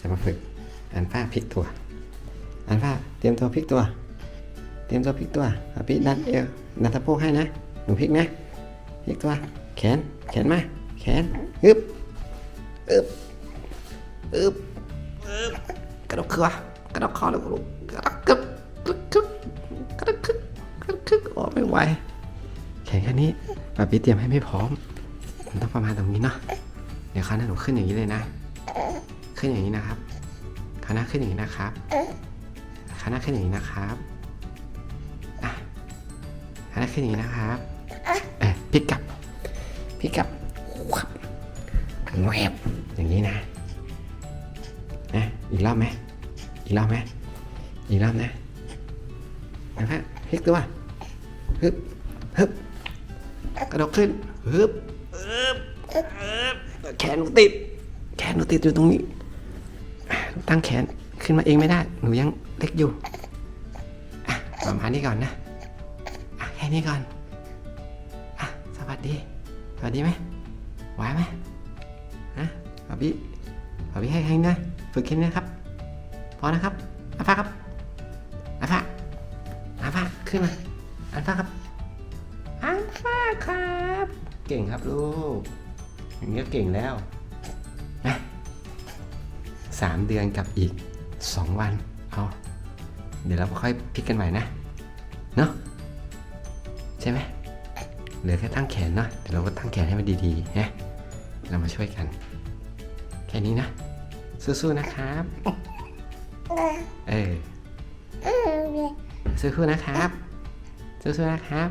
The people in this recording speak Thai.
จะมาฝึกอันฟ้าพลิกตัว อันฟ้าเตรียมตัวพลิกตัว เตรียมตัวพลิกตัวอาพี่ดันเอวดันสะโพกให้นะ หนูพลิกนะ พลิกตัว แขน แขนมา แขนอึบอึบอึบอึบกระดกคือกระดกคอแล้วลูกกระดกกึบกึบกึบกระดกคึกกระดกคึกโอ้ไม่ไหว แขนแค่นี้ป้าพี่เตรียมให้ไม่พร้อมมันต้องประมาณตรงนี้เนาะ เดี๋ยวคราวหน้าหนูขึ้นอย่างนี้เลยนะ ขึ้นอย่างนี้นะครับคราวหน้าขึ้นอย่างนี้นะครับคราวหน้าขึ้นอย่างนี้นะครับอะคราวหน้าขึ้นอย่างนี้นะครับเออพลิกกลับพลิกกลับวับแวบอย่างนี้นะนะอีกรอบไหมอีกรอบไหมอีกรอบนะนะครับพลิกตัวฮึบฮึบกระดกขึ้นฮึบฮึบฮึบแขนหนูติด แขนหนูติดอยู่ตรงนี้ หนูตั้งแขนขึ้นมาเองไม่ได้ หนูยังเล็กอยู่อะประมาณนี้ก่อนนะอะแค่นี้ก่อนอะสวัสดี สวัสดีไหมไหวไหมฮะบอบบี้บอบบี้ให้ให้นะ ฝึกแค่นี้นะครับ พอนะครับอาฟ้าครับอาฟ้าอาฟ้าขึ้นมาอาฟ้าครับอาฟ้าครับ เก่งครับลูกอย่างนี้ก็เก่งแล้ว 3 เดือนกับอีก 2 วันเอาเดี๋ยวเราค่อยพลิกกันใหม่นะ เนาะใช่ไหมเหลือแค่ตั้งแขนเนาะเดี๋ยวเราก็ตั้งแขนให้มันดีๆนะเรามาช่วยกัน แค่นี้นะ สู้ๆนะครับ เออสู้ๆนะครับ สู้ๆนะครับ